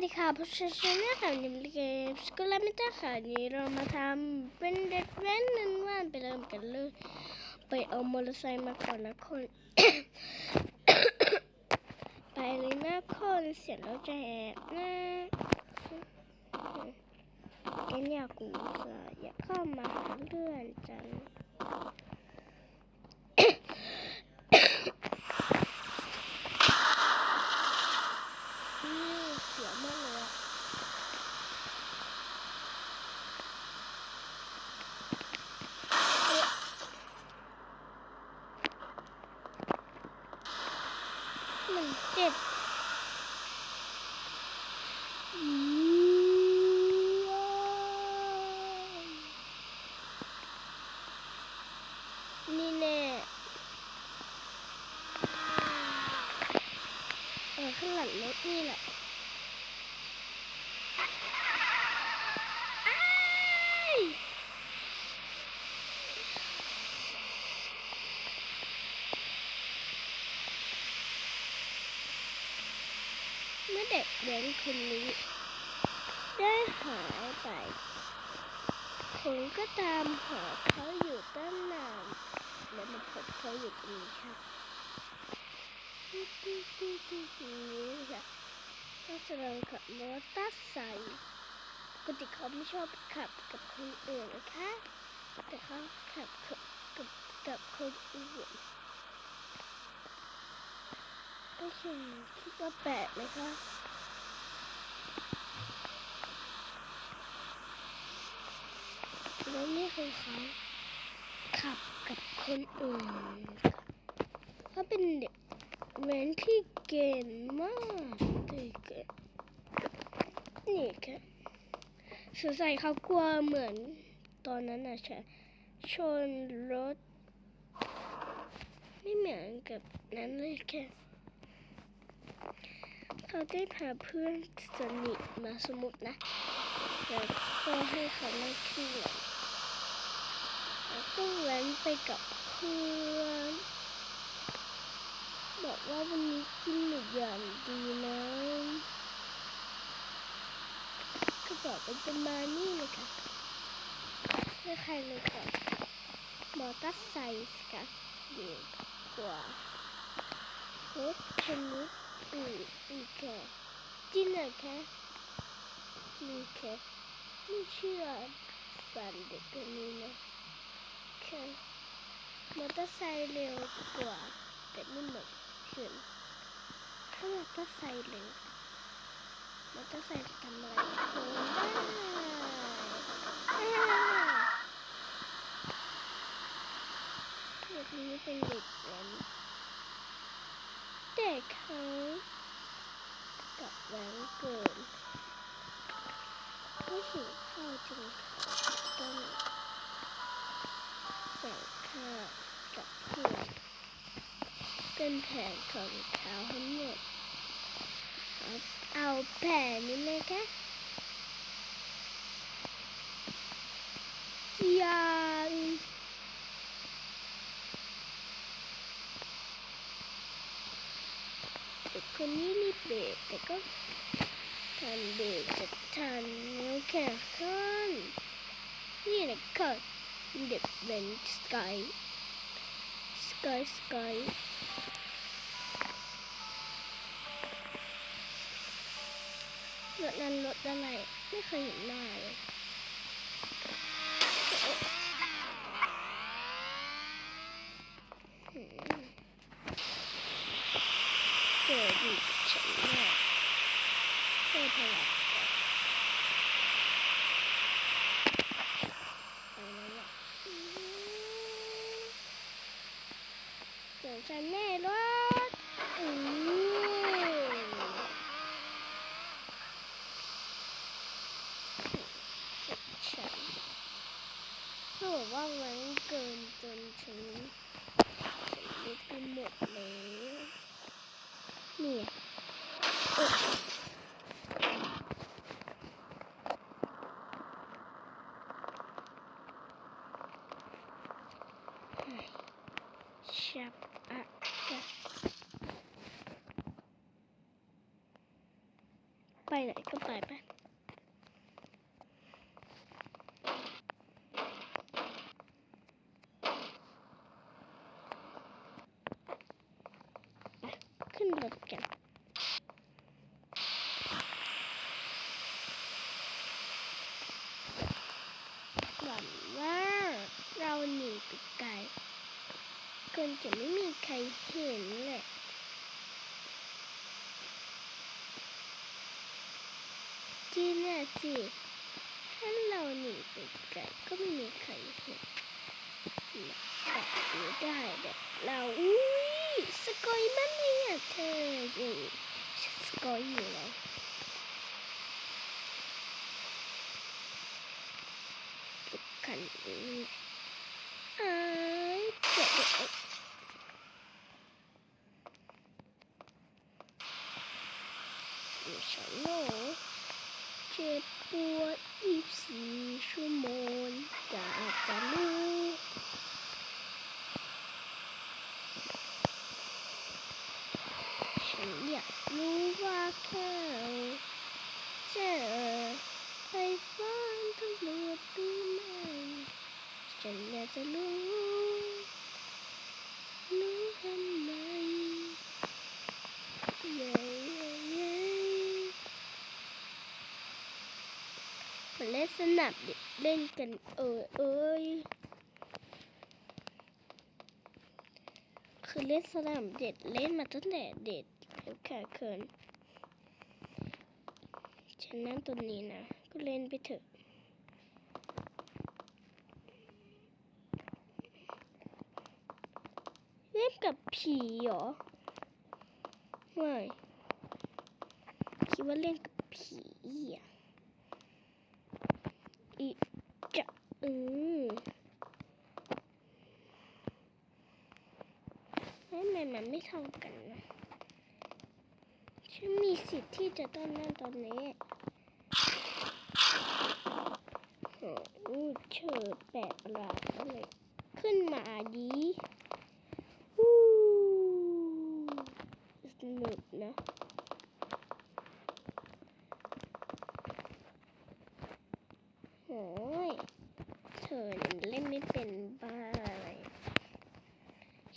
สดีค่ะผู้ชมชนะค่ะวันนี้เกมสกุลมิตาค่ะนนี้เรามาทำเป็นเด็กแว้นหนึ่งวันไปเริ่มกันเลย ไปเอามอเตอร์ไซค์มาก่อนนะคน ไปเลยนะคนเสียงเราจะแหบนะเอ็นอยากกูจะอยากเข้ามาหาเพื่อนจัง นี่เสียมากเลยอะมันเจ็บอืมว้าวนี่แน่เออข้างหลังรถนี่แหละ อ้ายเมื่อเด็กแว้นคนนี้ ได้หายไปผมก็ตามหาเขาอยู่ตั้งนานและมาพบเขาอยู่ตรงนี้ค่ะติ๊ดติ๊ดติ๊ดติ๊ดนี้ค่ะก็จะลองขับมอเตอร์ไซค์ปกติเขาไม่ชอบขับกับคนอื่นนะคะ แต่เขาขับกับกับคนอื่น ก็คือคิดว่าแปลกไหมคะแล้วนี่คือเขาขับกับคนอื่นเขาเป็นเด็กแว้นที่เก่งมากเลยเก่งนี่ค่ะสงสัยเขากลัวเหมือนตอนนั้นนะใช่ชนรถ ไม่เหมือนกับนั้นเลยแค่ เขาได้พาเพื่อนสนิทมาสมุดนะแล้วก็ให้เขานั่งขึ้นหลังแล้วก็แว้นไปกับเพื่อนบอกว่าวันนี้กินหมูอย่างดีนะก็บอกเป็นประมาณนี้เลยค่ะไม่ใครเลยค่ะมอเตอร์ไซค์ค่ะดีกว่ารถคั นนี้อีกอีกค่ะจริงเหรอคะจริงคะไม่เชื่อฝันเด็กคนนี้นะค่ะมอเตอร์ไซค์เร็วกว่าแต่ไม่เหมือนเพื่อนถ้ามอเตอร์ไซค์เร็วมอเตอร์ไซค์จะทำอะไรค้งได้เด็กนี้เป็นเด็กแว้น แต่เขากับแว้นเกินไม่หิวข้าวจึงต้องสั่งข้าวกับเพื่อนเป็นแผนของเขาทั้งหมด เอาแผนนี้ไหมคะยังเด็ก คนนี้รีบเบรกแต่ก็ทันเบรกจะทันแล้วแค่ขึ้นนี่แหละค่ะเด็กเป็นสกายสกายสกายรถนั้นรถอะไรไม่เคยเห็นหน้าเลยหืมเจอดีกับฉันแน่เพื่อพลังก่อนเอาแล้วล่ะอืมเจอฉันแน่รถอือฉันเขาบอกว่ามันเกินจนฉันฉันลุกไปหมดแล้วนี่ยออ ไปไหนก็ไปไปไปขึ้นรถกัน หวังว่าเราหนีไปไกลินจะไม่มีใครเห็นแหละจีน่ะสิถ้าเราหนีไปไกลก็ไม่มีใครเห็นแบบนี้ได้แบบเราอุ้ยสกอยมากเลยอะเธออยฉันสกอยอยู่แล้วขันนี้อ้ายเจ็บเอ้ยอยู่ฉันโลเจ็บ ปวดอีบสี่ชั่วโมงอากจะรู้ฉันอยากรู้ว่าเขาเจอไฟฟ้าตำรวจหรือไม่ฉันอยากจะรู้รู้ทำไมเย้เย้เย้ มาเล่นสนับเด็กเล่นกันเออเอ้ยคือเล่นสนามเด็ดเล่นมาตั้งแต่เด็กแล้วค่ะเคินฉันนั่งตัวนี้นะ ก็เล่นไปเถอะเล่นกับผีเหรอไม่คิดว่าเล่นกับผีอะอีจะเออทำไมมันไม่เท่ากันนะฉันมีสิทธิ์ที่จะต้องนั่งตอนนี้โอ้เฉิดแปลกประหลาดอะไรขึ้นมาดีวู้สนุกนะโอ้ย เธอเนี่ยเล่นไม่เป็นบ้าอะไร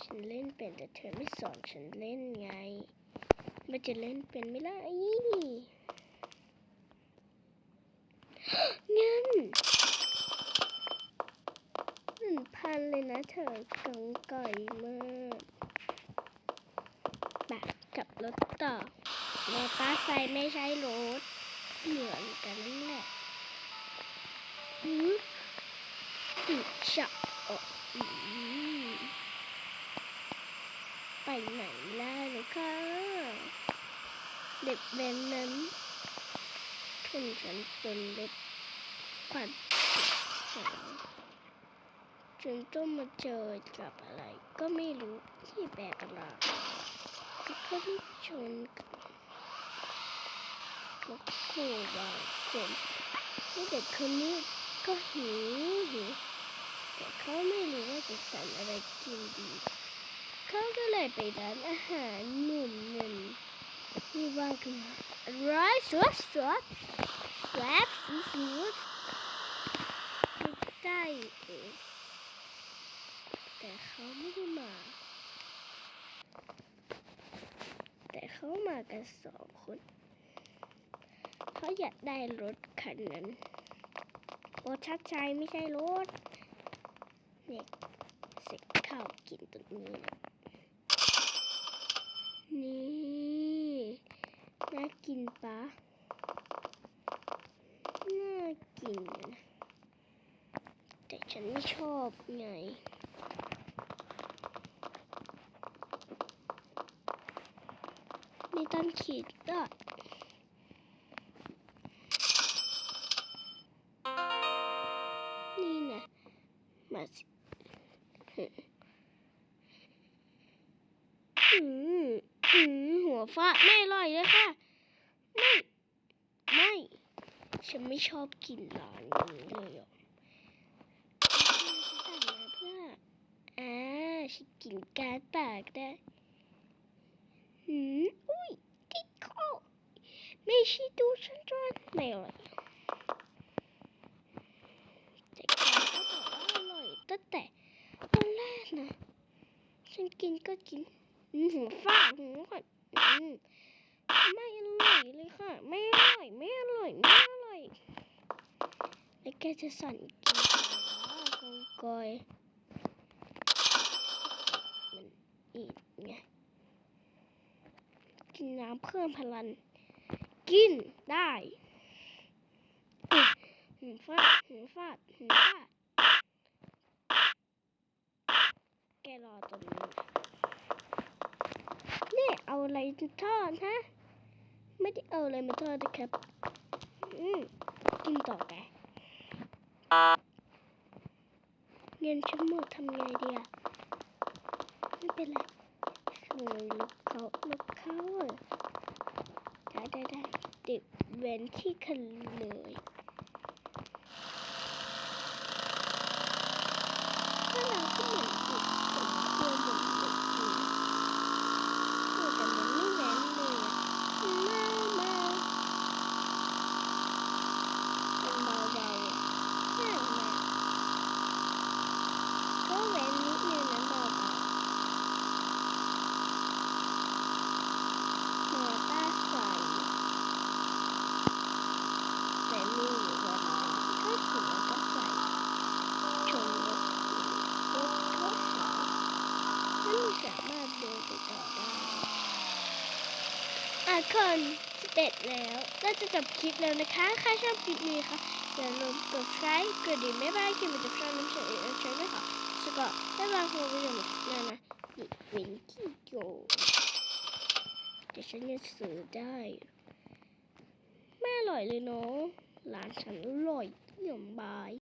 ฉันเล่น เธอไม่สอนฉันเล่นไง มันจะเล่นเป็นไม่ล่ะอีเงินหนึ่งพันเลยนะเธอกังก่อยมากแบบกับรถต่อรถป้าไซไม่ใช่รถ เหมือนกันนั่นแหละอืออีกจะออกอืม ไปไหนล่ะลูกค้าเด็กแบนนั้นทุนฉันจนเล็บขวัญหายจนต้องมาเจอกับอะไรก็ไม่รู้ที่แปลกประหลาดก็เขาที่ชนกับคู่บางคนแล้วเด็กคนนี้ก็หิวหิวแต่เขาไม่รู้ว่าจะสั่งอะไรกินดี เขาก็เลยไปร้านอาหารหนุ่มเงินที่ว่ากันร้อยสวดสวดแวบสวดใกล้เองแต่เขาไม่ได้มา แต่เขามากันสองคน เขาอยากได้รถคันนั้นรถชักชัยไม่ใช่รถ เนี่ยเสร็จข้าวกินตรงนี้นะ นี่น่ากินปะน่ากินนะแต่ฉันไม่ชอบไงไม่ต้องขีดก็ ฟ้าไม่อร่อยเลยค่ะ ไม่ ไม่ ฉันไม่ชอบกินร้านนี้เลยอะสั่งมาเพื่ออ่าฉันกินการปากได้หืมอุ้ยติดคอไม่ชีดูฉันจนไม่อร่อยแต่แกก็บอกว่าอร่อยตั้งแต่ตอนแรกนะฉันกินก็กินอืมหูฟาดหูก่อน ไม่อร่อยเลยค่ะ ไม่อร่อย ไม่อร่อย ไม่อร่อย แล้วแกจะสั่นกินอะไรวะกองกอย มันอีกไง กินน้ำเพิ่มพลังกินได้อุ๊ยหูฟาดหูฟาดหูฟาดแกรอตรงนี้ เอาอะไรมาทอดฮะ ไม่ได้เอาอะไรมาทอดนะครับ อืมกินต่อแกเงินฉันหมดทำไงดีอะไม่เป็นไรขโมยลูกเขาลูกเขาได้ได้ได้เด็กเว้นที่ขโมยถ้าเราก็เหมือนอีกผมกลัวเหมือนเด็กจริงโอ้แต่มันไม่แว้นเลยอะมามาเป็นเบาๆอะน่ามาก็แว้นนิดนึงนะเบาๆ มอต้าใส่แต่มีอยู่วันหนึงก็ขี่มอเตอร์ไซค์ชนรถรถเขาเสียฉันไม่สามารถเดินไปต่อได้ อะคนเบ็ดแล้วก็จะจบคลิปแล้วนะคะ ใครชอบคลิปนี้ค่ะอย่าลืมกดไลค์กดดิ่งไม่บ้านคิดมันจะพลาดน้ำเสียงอีกใช่ไหมคะสก็บ๊ายบายคุณผู้ชมนั่นนะนี่เป็นที่โยแต่ฉันยังซื้อได้ไม่อร่อยเลยเนาะร้านฉันอร่อยอย่างบาย